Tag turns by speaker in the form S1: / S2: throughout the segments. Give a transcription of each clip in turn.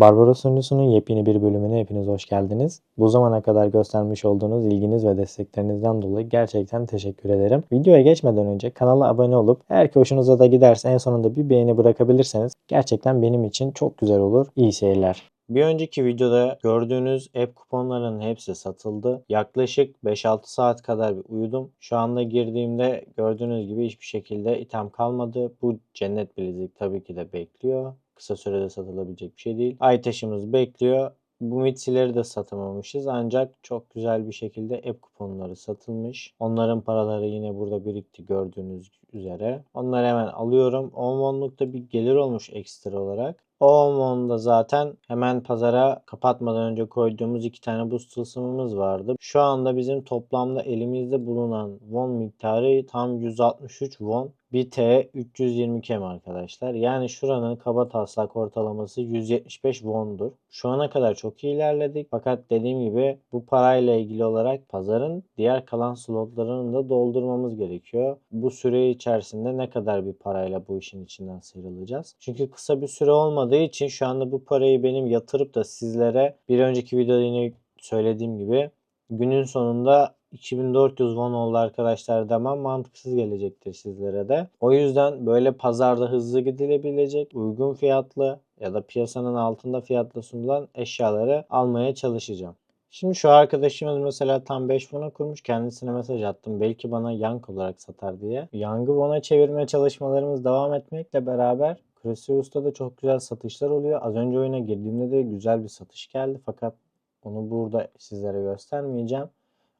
S1: Barbaros Sunucusu'nun yepyeni bir bölümüne hepiniz hoş geldiniz. Bu zamana kadar göstermiş olduğunuz ilginiz ve desteklerinizden dolayı gerçekten teşekkür ederim. Videoya geçmeden önce kanala abone olup eğer ki hoşunuza da giderse en sonunda bir beğeni bırakabilirseniz gerçekten benim için çok güzel olur. İyi seyirler. Bir önceki videoda gördüğünüz app kuponlarının hepsi satıldı. Yaklaşık 5-6 saat kadar bir uyudum. Şu anda girdiğimde gördüğünüz gibi hiçbir şekilde item kalmadı. Bu cennet bilezik tabii ki de bekliyor. Kısa sürede satılabilecek bir şey değil. Ay taşımız bekliyor. Bu mitsileri de satamamışız ancak çok güzel bir şekilde app kuponları satılmış. Onların paraları yine burada birikti gördüğünüz üzere. Onları hemen alıyorum. 10 wonluk bir gelir olmuş ekstra olarak. O 10 won da zaten hemen pazara kapatmadan önce koyduğumuz iki tane buz tılsımımız vardı. Şu anda bizim toplamda elimizde bulunan won miktarı tam 163 won. Bir T 320 kem arkadaşlar. Yani şuranın kaba taslak ortalaması 175 wondur. Şu ana kadar çok iyi ilerledik. Fakat dediğim gibi bu parayla ilgili olarak pazarın diğer kalan slotlarını da doldurmamız gerekiyor. Bu süre içerisinde ne kadar bir parayla bu işin içinden sıyrılacağız? Çünkü kısa bir süre olmadığı için şu anda bu parayı benim yatırıp da sizlere bir önceki videoda yine söylediğim gibi günün sonunda 2400 won oldu arkadaşlar demem mantıksız gelecektir sizlere de. O yüzden böyle pazarda hızlı gidilebilecek, uygun fiyatlı ya da piyasanın altında fiyatla sunulan eşyaları almaya çalışacağım. Şimdi şu arkadaşımız mesela tam 5 won'a kurmuş. Kendisine mesaj attım. Belki bana yank olarak satar diye. Yang'ı won'a çevirme çalışmalarımız devam etmekle beraber Crucius'ta da çok güzel satışlar oluyor. Az önce oyuna girdiğimde de güzel bir satış geldi. Fakat onu burada sizlere göstermeyeceğim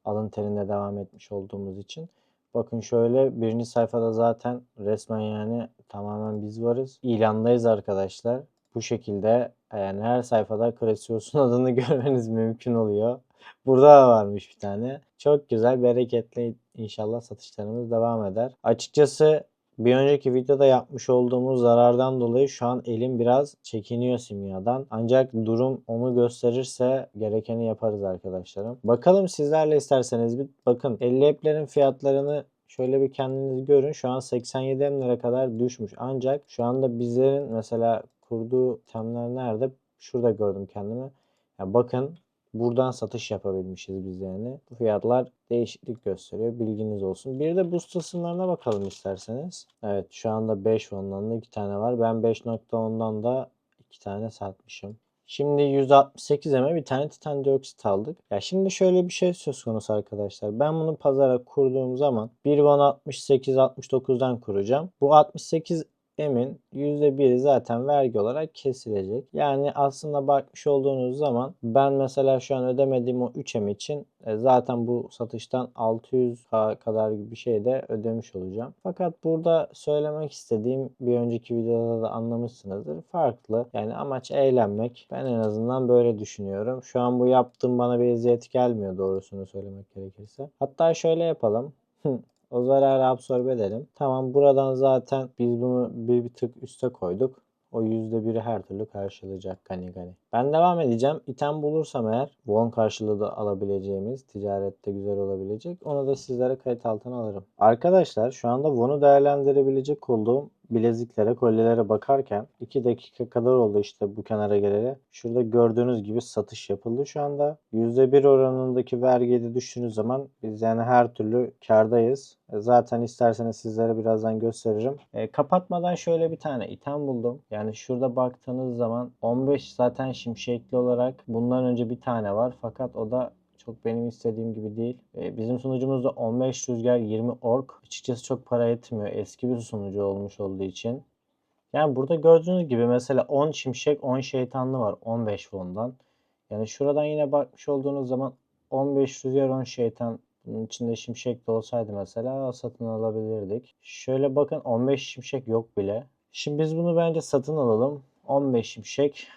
S1: alın terinde devam etmiş olduğumuz için. Bakın şöyle birinci sayfada zaten resmen yani tamamen biz varız. İlandayız arkadaşlar. Bu şekilde yani her sayfada Kresios'un adını görmeniz mümkün oluyor. Burada da varmış bir tane. Çok güzel, bereketli inşallah satışlarımız devam eder. Açıkçası bir önceki videoda yapmış olduğumuz zarardan dolayı şu an elim biraz çekiniyor simyadan. Ancak durum onu gösterirse gerekeni yaparız arkadaşlarım. Bakalım sizlerle isterseniz bir bakın 50 app'lerin fiyatlarını Şöyle bir kendiniz görün. Şu an 87 emlere kadar düşmüş. Ancak şu anda bizlerin mesela kurduğu temler nerede? Şurada gördüm kendimi. Ya bakın Buradan satış yapabilmişiz biz yani. Bu fiyatlar değişiklik gösteriyor. Bilginiz olsun. Bir de boost tılsımlarına bakalım isterseniz. Evet şu anda 5 ondan da 2 tane var. Ben 5.10'dan da 2 tane satmışım. Şimdi 168'e bir tane titan dioksit aldık. Ya şimdi şöyle bir şey söz konusu arkadaşlar. Ben bunu pazara kurduğum zaman 1 won 68 69'dan kuracağım. Bu 68 emin %1'i zaten vergi olarak kesilecek. Yani aslında bakmış olduğunuz zaman ben mesela şu an ödemediğim o 3 em için e, zaten bu satıştan 600 kadar gibi bir şey de ödemiş olacağım. Fakat burada söylemek istediğim bir önceki videoda da anlamışsınızdır. Farklı. Yani amaç eğlenmek. Ben en azından böyle düşünüyorum. Şu an bu yaptığım bana bir eziyet gelmiyor doğrusunu söylemek gerekirse. Hatta şöyle yapalım. O zararı absorbe edelim. Tamam buradan zaten biz bunu bir, bir tık üste koyduk. O %1'i her türlü karşılayacak gani gani. Ben devam edeceğim. İtem bulursam eğer won karşılığı da alabileceğimiz ticarette güzel olabilecek. Onu da sizlere kayıt altına alırım. Arkadaşlar şu anda won'u değerlendirebilecek olduğum bileziklere, kolyelere bakarken 2 dakika kadar oldu işte bu kenara geleli. Şurada gördüğünüz gibi satış yapıldı şu anda. %1 oranındaki vergiyi düştüğünüz zaman biz yani her türlü kardayız. E, zaten isterseniz sizlere birazdan gösteririm. E, kapatmadan şöyle bir tane item buldum. Yani şurada baktığınız zaman 15 zaten şimşekli olarak bundan önce bir tane var. Fakat o da çok benim istediğim gibi değil. E, bizim sunucumuzda 15 rüzgar 20 ork. Açıkçası çok para etmiyor. Eski bir sunucu olmuş olduğu için. Yani burada gördüğünüz gibi mesela 10 şimşek 10 şeytanlı var 15 fondan. Yani şuradan yine bakmış olduğunuz zaman 15 rüzgar 10 şeytan bunun içinde şimşek de olsaydı mesela satın alabilirdik. Şöyle bakın 15 şimşek yok bile. Şimdi biz bunu bence satın alalım. 15 şimşek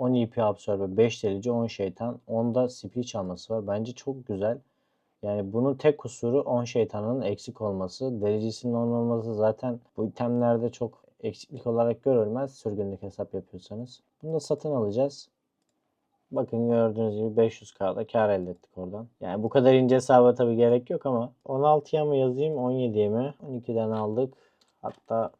S1: 10 EP absorbe, 5 delici, 10 şeytan, 10'da speech alması var. Bence çok güzel. Yani bunun tek kusuru 10 şeytanın eksik olması. Delicisinin 10 olması zaten bu itemlerde çok eksiklik olarak görülmez. Sürgünlük hesap yapıyorsanız. Bunu da satın alacağız. Bakın gördüğünüz gibi 500k'da kar elde ettik oradan. Yani bu kadar ince hesaba tabi gerek yok ama 16'ya mı yazayım 17'ye mi? 12'den aldık. Hatta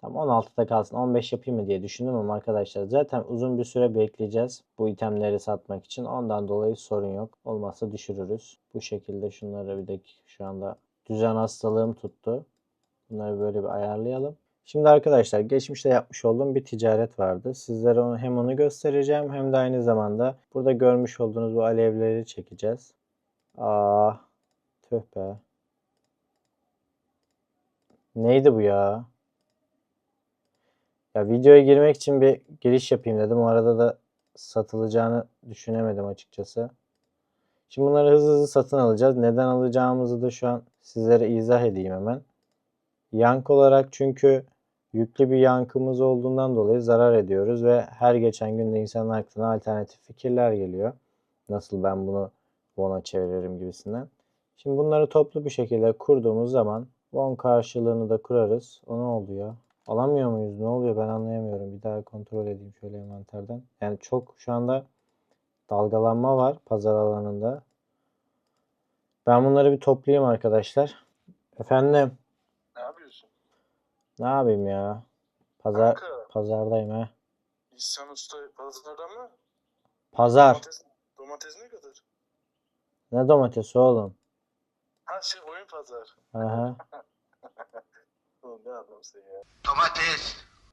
S1: Tam 16'da kalsın 15 yapayım mı diye düşündüm ama arkadaşlar zaten uzun bir süre bekleyeceğiz bu itemleri satmak için. Ondan dolayı sorun yok. Olmazsa düşürürüz. Bu şekilde şunları bir dakika şu anda düzen hastalığım tuttu. Bunları böyle bir ayarlayalım. Şimdi arkadaşlar geçmişte yapmış olduğum bir ticaret vardı. Sizlere onu, hem onu göstereceğim hem de aynı zamanda burada görmüş olduğunuz bu alevleri çekeceğiz. Aa, tüh be. Neydi bu ya? Ya videoya girmek için bir giriş yapayım dedim. O arada da satılacağını düşünemedim açıkçası. Şimdi bunları hızlı hızlı satın alacağız. Neden alacağımızı da şu an sizlere izah edeyim hemen. Yank olarak çünkü yüklü bir yankımız olduğundan dolayı zarar ediyoruz ve her geçen gün de insanın aklına alternatif fikirler geliyor. Nasıl ben bunu won'a çeviririm gibisinden. Şimdi bunları toplu bir şekilde kurduğumuz zaman won karşılığını da kurarız. O ne oldu ya? Alamıyor muyuz? Ne oluyor? Ben anlayamıyorum. Bir daha kontrol edeyim şöyle envanterden. Yani çok şu anda dalgalanma var pazar alanında. Ben bunları bir toplayayım arkadaşlar. Efendim,
S2: Ne yapıyorsun?
S1: ne yapayım ya? Pazar
S2: Kanka,
S1: pazardayım ha.
S2: İhsan Usta pazarda mı?
S1: Pazar.
S2: Domates, domates ne kadar?
S1: Ne domatesi oğlum?
S2: Ha şey oyun pazar.
S1: Aha.
S2: Oğlum ne adamsın ya.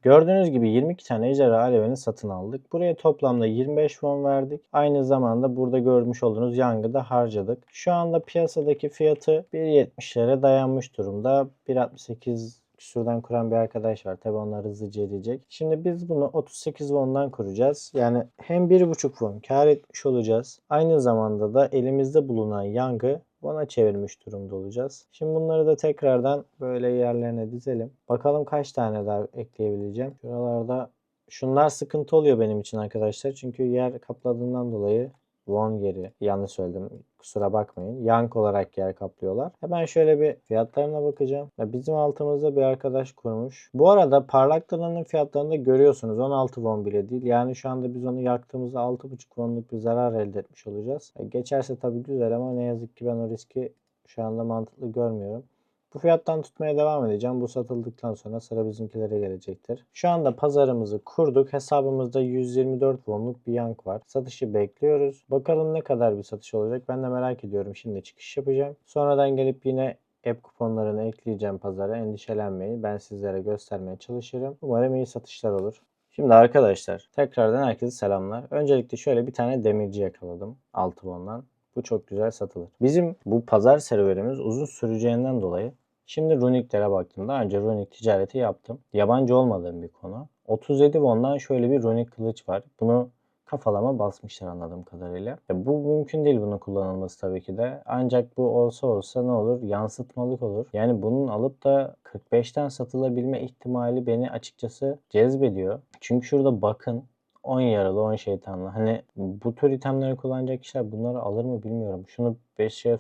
S1: Gördüğünüz gibi 22 tane ejderha alevini satın aldık. Buraya toplamda 25 won verdik. Aynı zamanda burada görmüş olduğunuz yangı da harcadık. Şu anda piyasadaki fiyatı 1.70'lere dayanmış durumda. 1.68 küsurdan kuran bir arkadaş var. Tabi onlar hızlıca edecek. Şimdi biz bunu 38 won'dan kuracağız. Yani hem 1.5 won kar etmiş olacağız. Aynı zamanda da elimizde bulunan yangı ona çevirmiş durumda olacağız. Şimdi bunları da tekrardan böyle yerlerine dizelim. Bakalım kaç tane daha ekleyebileceğim. Şuralarda şunlar sıkıntı oluyor benim için arkadaşlar. Çünkü yer kapladığından dolayı won geri yanlış söyledim kusura bakmayın. Yank olarak yer kaplıyorlar. Hemen şöyle bir fiyatlarına bakacağım. Bizim altımızda bir arkadaş kurmuş. Bu arada parlaklığının fiyatlarını da görüyorsunuz. 16 won bile değil. Yani şu anda biz onu yaktığımızda 6.5 wonluk bir zarar elde etmiş olacağız. E, Geçerse tabii güzel ama ne yazık ki ben o riski şu anda mantıklı görmüyorum. Bu fiyattan tutmaya devam edeceğim. Bu satıldıktan sonra sıra bizimkilere gelecektir. Şu anda pazarımızı kurduk. Hesabımızda 124 wonluk bir yank var. Satışı bekliyoruz. Bakalım ne kadar bir satış olacak. Ben de merak ediyorum. Şimdi çıkış yapacağım. Sonradan gelip yine app kuponlarını ekleyeceğim pazara. Endişelenmeyin. Ben sizlere göstermeye çalışırım. Umarım iyi satışlar olur. Şimdi arkadaşlar tekrardan herkese selamlar. Öncelikle şöyle bir tane demirci yakaladım. 6 won'dan. Bu çok güzel satılır. Bizim bu pazar serüvenimiz uzun süreceğinden dolayı Şimdi runiklere baktım. Daha önce runik ticareti yaptım. Yabancı olmadığım bir konu. 37 won'dan şöyle bir runik kılıç var. Bunu kafalama basmışlar anladığım kadarıyla. Ya bu mümkün değil bunun kullanılması tabii ki de. Ancak bu olsa olsa ne olur? Yansıtmalık olur. Yani bunun alıp da 45'ten satılabilme ihtimali beni açıkçası cezbediyor. Çünkü şurada bakın 10 yaralı 10 şeytanlı. Hani bu tür itemleri kullanacak kişiler bunları alır mı bilmiyorum. Şunu 5 şey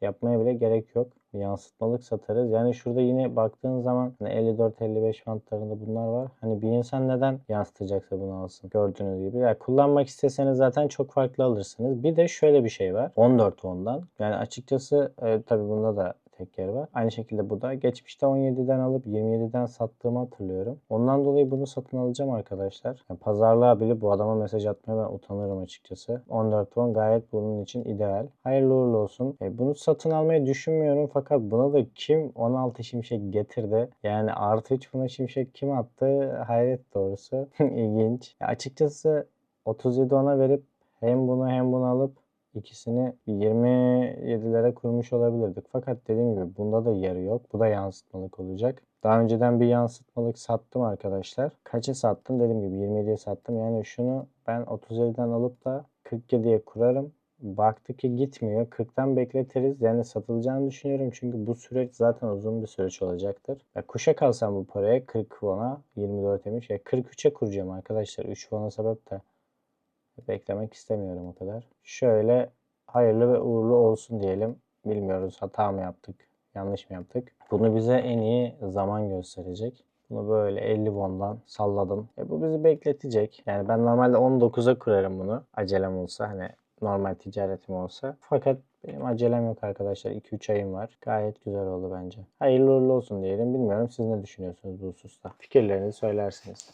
S1: yapmaya bile gerek yok. Bir yansıtmalık satarız. Yani şurada yine baktığın zaman hani 54-55 bantlarında bunlar var. Hani bir insan neden yansıtacaksa bunu alsın? Gördüğünüz gibi. Yani kullanmak isteseniz zaten çok farklı alırsınız. Bir de şöyle bir şey var. 14 ondan. Yani açıkçası e, tabii bunda da tek yer var. Aynı şekilde bu da. Geçmişte 17'den alıp 27'den sattığımı hatırlıyorum. Ondan dolayı bunu satın alacağım arkadaşlar. Yani pazarlığa bile bu adama mesaj atmaya ben utanırım açıkçası. 14 won gayet bunun için ideal. Hayırlı uğurlu olsun. E, bunu satın almayı düşünmüyorum fakat buna da kim 16 şimşek getirdi? Yani artı 3 buna şimşek kim attı? Hayret doğrusu. İlginç. Ya açıkçası 37 ona verip hem bunu hem bunu alıp İkisini 27'lere kurmuş olabilirdik. Fakat dediğim gibi bunda da yeri yok. Bu da yansıtmalık olacak. Daha önceden bir yansıtmalık sattım arkadaşlar. Kaça sattım? Dediğim gibi 27'ye sattım. Yani şunu ben 37'den alıp da 47'ye kurarım. Baktı ki gitmiyor. 40'tan bekletiriz. Yani satılacağını düşünüyorum. Çünkü bu süreç zaten uzun bir süreç olacaktır. Ya kuşa kalsam bu paraya 40 won'a 24 emiş. Ya 43'e kuracağım arkadaşlar. 3 won'a sebep de beklemek istemiyorum o kadar. Şöyle hayırlı ve uğurlu olsun diyelim. Bilmiyoruz hata mı yaptık, yanlış mı yaptık. Bunu bize en iyi zaman gösterecek. Bunu böyle 50 won'dan salladım. E bu bizi bekletecek. Yani ben normalde 19'a kurarım bunu. Acelem olsa hani normal ticaretim olsa. Fakat benim acelem yok arkadaşlar. 2-3 ayım var. Gayet güzel oldu bence. Hayırlı uğurlu olsun diyelim. Bilmiyorum siz ne düşünüyorsunuz bu hususta? Fikirlerinizi söylersiniz.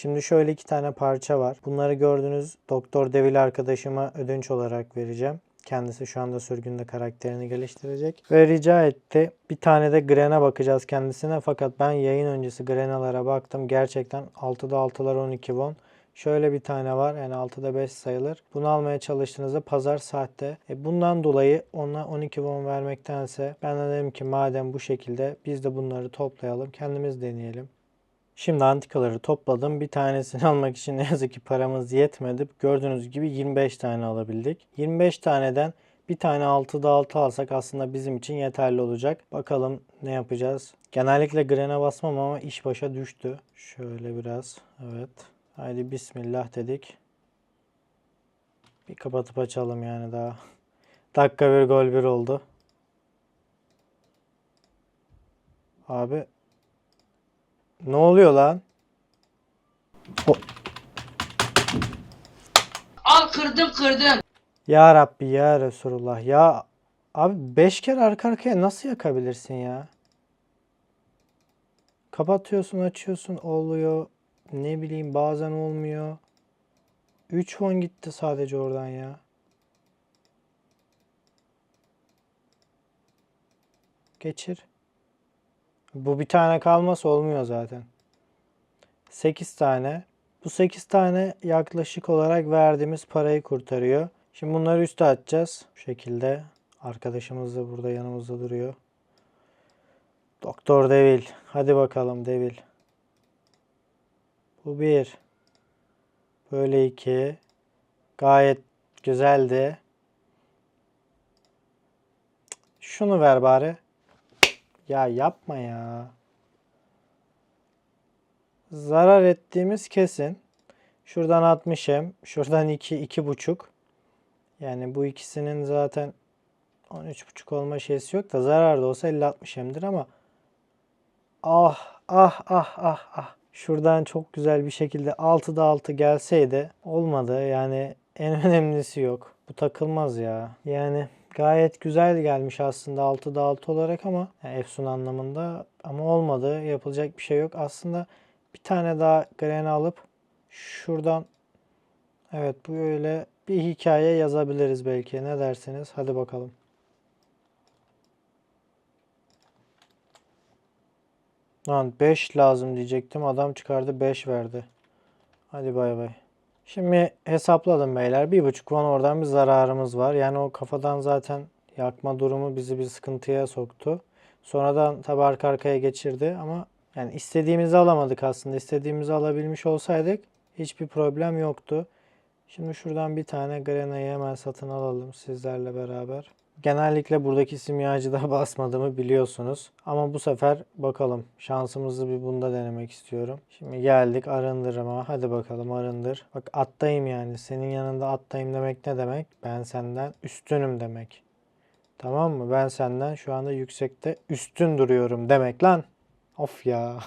S1: Şimdi şöyle iki tane parça var. Bunları gördüğünüz Doktor Devil arkadaşıma ödünç olarak vereceğim. Kendisi şu anda sürgünde karakterini geliştirecek. Ve rica etti. Bir tane de Gren'e bakacağız kendisine. Fakat ben yayın öncesi Gren'alara baktım. Gerçekten 6'da 6'lar 12 won. Şöyle bir tane var. Yani 6'da 5 sayılır. Bunu almaya çalıştığınızda pazar saatte. E bundan dolayı ona 12 won vermektense ben de dedim ki madem bu şekilde biz de bunları toplayalım. Kendimiz deneyelim. Şimdi antikaları topladım. Bir tanesini almak için ne yazık ki paramız yetmedi. Gördüğünüz gibi 25 tane alabildik. 25 taneden bir tane 6'da 6 alsak aslında bizim için yeterli olacak. Bakalım ne yapacağız. Genellikle grene basmam ama iş başa düştü. Şöyle biraz. Evet. Haydi bismillah dedik. Bir kapatıp açalım yani daha. Dakika bir gol bir oldu. Abi ne oluyor lan?
S3: Al kırdım kırdım.
S1: Ya Rabbi ya Resulullah ya abi 5 kere arka arkaya nasıl yakabilirsin ya? Kapatıyorsun açıyorsun oluyor. Ne bileyim bazen olmuyor. 3 won gitti sadece oradan ya. Geçir. Bu bir tane kalması olmuyor zaten. 8 tane. Bu 8 tane yaklaşık olarak verdiğimiz parayı kurtarıyor. Şimdi bunları üste atacağız. Bu şekilde. Arkadaşımız da burada yanımızda duruyor. Doktor Devil. Hadi bakalım Devil. Bu bir. Böyle iki. Gayet güzeldi. Şunu ver bari. Ya yapma ya. Zarar ettiğimiz kesin. Şuradan 60 hem. Şuradan 2, iki, 2,5. Yani bu ikisinin zaten 13,5 olma şeysi yok da zarar da olsa 50-60 hemdir ama ah ah ah ah ah. Şuradan çok güzel bir şekilde 6'da 6 gelseydi olmadı. Yani en önemlisi yok. Bu takılmaz ya. Yani gayet güzel gelmiş aslında 6'da 6 olarak ama yani Efsun anlamında ama olmadı. Yapılacak bir şey yok. Aslında bir tane daha Gren'i alıp şuradan evet böyle bir hikaye yazabiliriz belki. Ne dersiniz? Hadi bakalım. Lan 5 lazım diyecektim. Adam çıkardı 5 verdi. Hadi bay bay. Şimdi hesapladım beyler. 1.5 won oradan bir zararımız var. Yani o kafadan zaten yakma durumu bizi bir sıkıntıya soktu. Sonradan tabi arka arkaya geçirdi ama yani istediğimizi alamadık aslında. İstediğimizi alabilmiş olsaydık hiçbir problem yoktu. Şimdi şuradan bir tane Grena'yı hemen satın alalım sizlerle beraber. Genellikle buradaki simyacıda basmadığımı biliyorsunuz. Ama bu sefer bakalım. Şansımızı bir bunda denemek istiyorum. Şimdi geldik arındırıma. Hadi bakalım arındır. Bak attayım yani. Senin yanında attayım demek ne demek? Ben senden üstünüm demek. Tamam mı? Ben senden şu anda yüksekte üstün duruyorum demek lan. Of ya.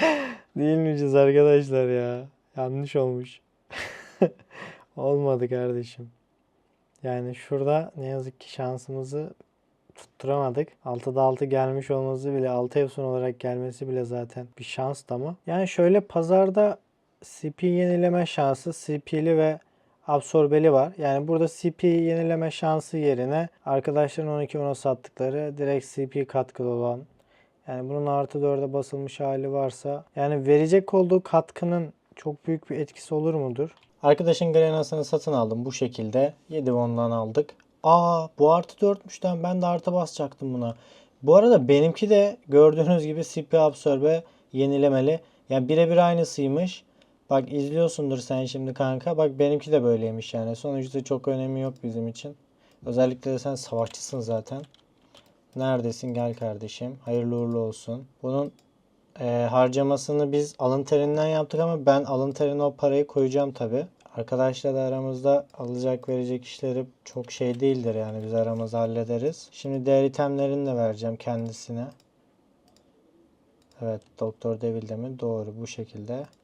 S1: Değilmişiz arkadaşlar ya. Yanlış olmuş. Olmadı kardeşim. Yani şurada ne yazık ki şansımızı tutturamadık. 6'da 6 gelmiş olması bile 6 Efsun olarak gelmesi bile zaten bir şans ama. Yani şöyle pazarda CP yenileme şansı CP'li ve absorbeli var. Yani burada CP yenileme şansı yerine arkadaşların 12 ona sattıkları direkt CP katkılı olan yani bunun artı 4'e basılmış hali varsa yani verecek olduğu katkının çok büyük bir etkisi olur mudur? Arkadaşın Grenas'ını satın aldım bu şekilde. 7 ondan aldık. Aa bu artı 4'müşten ben de artı basacaktım buna. Bu arada benimki de gördüğünüz gibi CP absorbe yenilemeli. Yani birebir aynısıymış. Bak izliyorsundur sen şimdi kanka. Bak benimki de böyleymiş yani. Sonuçta çok önemi yok bizim için. Özellikle de sen savaşçısın zaten. Neredesin gel kardeşim. Hayırlı uğurlu olsun. Bunun e, harcamasını biz alın terinden yaptık ama ben alın terine o parayı koyacağım tabi. Arkadaşlar da aramızda alacak verecek işleri çok şey değildir yani biz aramızda hallederiz. Şimdi değer itemlerini de vereceğim kendisine. Evet Doktor Devil'de mi? Doğru bu şekilde.